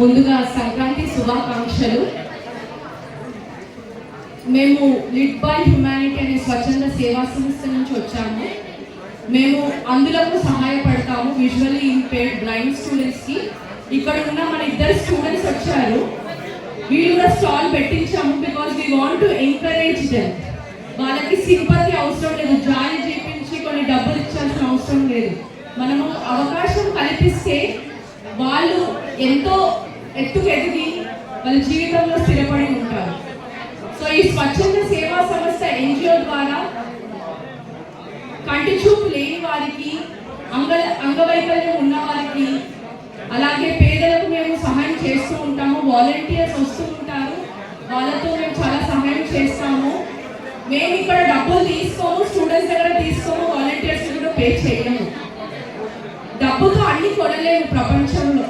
ముందుగా సంక్రాంతి శుభాకాంక్షలు. మేము లిడ్ బై హ్యుమానిటీ అనే స్వచ్ఛంద సేవా సంస్థ నుంచి వచ్చాము. మేము అందులకు సహాయపడతాము విజువల్లీ ఇంపేర్డ్ బ్లైండ్ స్టూడెంట్స్కి. ఇక్కడ ఉన్న మన ఇద్దరు స్టూడెంట్స్ వచ్చారు. వీళ్ళు కూడా stall పెట్టించాము because we want to encourage them వాళ్ళకి సింపతి అవసరం లేదు. జాయిన్ చేపించి కొన్ని డబ్బులు ఇచ్చాల్సిన అవసరం లేదు. మనము అవకాశం కల్పిస్తే వాళ్ళు ఎంతో ఎత్తుకు ఎదిగి వాళ్ళ జీవితంలో స్థిరపడి ఉంటారు. సో ఈ స్వచ్ఛంద సేవా సంస్థ ఎన్జిఓ ద్వారా కంటి చూపు లేని వారికి అంగ అంగవైకల్యం ఉన్న వారికి అలాగే పేదలకు మేము సహాయం చేస్తూ ఉంటాము వాలంటీర్స్ వస్తూ ఉంటారు వాళ్ళతో మేము చాలా సహాయం చేస్తాము. మేము ఇక్కడ డబ్బులు తీసుకోము స్టూడెంట్స్ దగ్గర తీసుకోము వాలంటీర్స్ కూడా పే చేయము. డబ్బుతో అన్ని కొనలేము ప్రపంచంలో.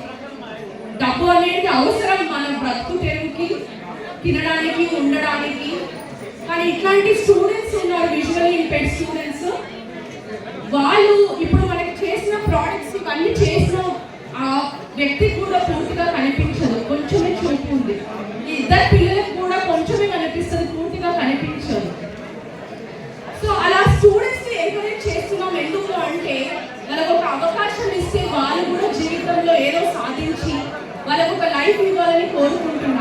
డబ్బు అనేది అవసరం మనం బ్రతుకు తెరువుకి తినడానికి ఉండడానికి. కానీ ఇట్లాంటి స్టూడెంట్స్ ఉన్నారు విజువల్ ఇంపెడ్ స్టూడెంట్స్ వాళ్ళు ఇప్పుడు మనకి చేసిన ప్రోడక్ట్స్ ఇవన్నీ వాళ్ళకు ఒక లైఫ్ ఇవ్వాలని కోరుకుంటున్నాం.